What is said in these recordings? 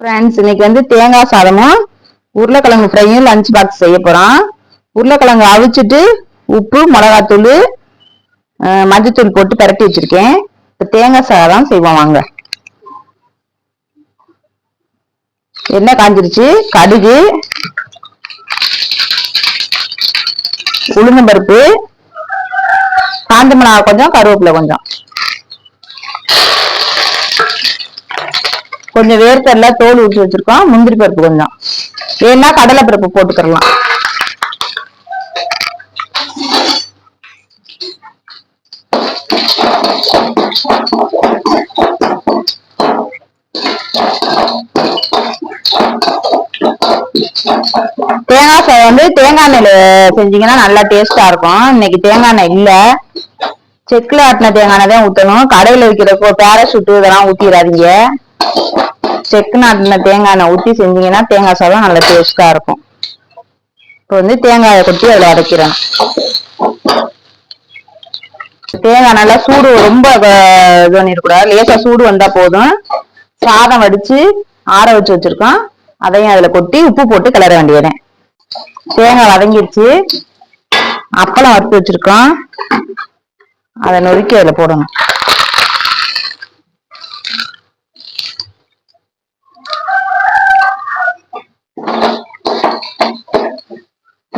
Friends இன்னைக்கு வந்து தேங்காய் சாதமும் உருளைக்கிழங்கு ஃப்ரையும் லஞ்ச் பாக்ஸ் செய்ய போகிறோம் உருளைக்கிழங்கு அவிச்சிட்டு உப்பு மிளகாத்தூள் மஞ்சத்தூள் போட்டு பரட்டி வச்சிருக்கேன். இப்போ தேங்காய் சாதம் செய்வோம் வாங்க. எண்ணெய் காஞ்சிருச்சு. கடுகு உளுந்தம்பருப்பு காஞ்ச மிளகா கொஞ்சம் கருவேப்பிலை கொஞ்சம். கொஞ்சம் வேர்க்கடலை தோல் ஊற்றி வச்சிருக்கோம். முந்திரி பருப்பு கொஞ்சம். வேணா கடலை பருப்பு போட்டுக்கிறலாம் தேங்காய் சாதம் வந்து தேங்காய் எண்ணெயில செஞ்சீங்கன்னா நல்லா டேஸ்டா இருக்கும். இன்னைக்கு தேங்காய் எண்ணெய் இல்ல. செக்குல ஆட்டின தேங்காய் எண்ணெய் தான் ஊத்தணும். கடையில விற்கிறப்போ பேராசூட்டு இதெல்லாம் ஊத்திடாதீங்க. செக்கு நாட்டில் தேங்காய் எண்ணெய் ஊத்தி செஞ்சீங்கன்னா தேங்காய் சாதம் நல்லா டேஸ்ட்டாக இருக்கும். இப்போ வந்து தேங்காயை கொட்டி அதில் அரைக்கிறேன். தேங்காய் நல்லா சூடு ரொம்ப இது பண்ணிடக்கூடாது. லேசாக சூடு வந்தா போதும். சாதம் வடிச்சு ஆற வச்சு வச்சிருக்கோம். அதையும் அதுல கொட்டி உப்பு போட்டு கிளற வேண்டியதே தேங்காய் வதங்கிடுச்சு அப்பளம் வறுத்து வச்சிருக்கோம். அதை நொறுக்கி அதுல போடணும்.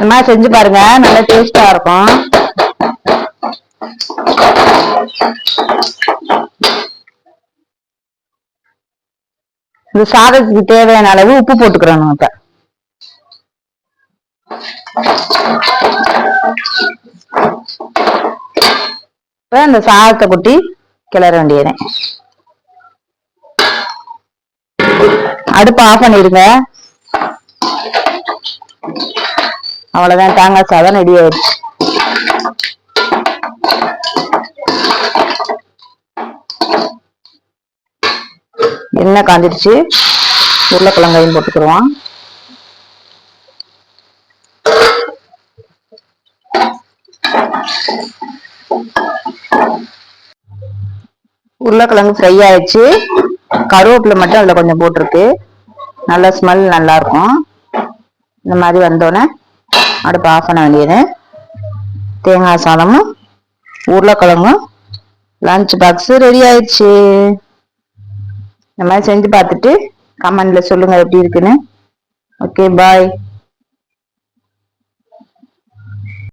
இந்த மாதிரி செஞ்சு பாருங்க. நல்லா டேஸ்டா இருக்கும். இந்த சாதத்துக்கு தேவையான அளவு உப்பு போட்டுக்கிறோம் நம்ம இப்ப. இப்ப இந்த சாதத்தை கொட்டி கிளற வேண்டியதே அடுப்பு ஆஃப் பண்ணிருங்க. அவ்வளவுதான். தேங்காய் சாதம் ரெடி ஆயிடுச்சு. எண்ணெய் காஞ்சிடுச்சு. உருளைக்கிழங்கையும் போட்டுக்கிடுவோம். உருளைக்கிழங்கு ஃப்ரை ஆயிடுச்சு. கருவேப்பிலை மட்டும் அதில் கொஞ்சம் போட்டிருக்கு. நல்ல ஸ்மெல் நல்லா இருக்கும். இந்த மாதிரி வந்தோடனே அடுப்பு ஆஃப் பண்ண வேண்டியது. தேங்காய் சாதமும் உருளைக்கிழங்கும் லஞ்ச் பாக்ஸ் ரெடி ஆயிடுச்சு. இந்த மாதிரி செஞ்சு பார்த்துட்டு கமெண்ட்ல சொல்லுங்க எப்படி இருக்குன்னு. Okay bye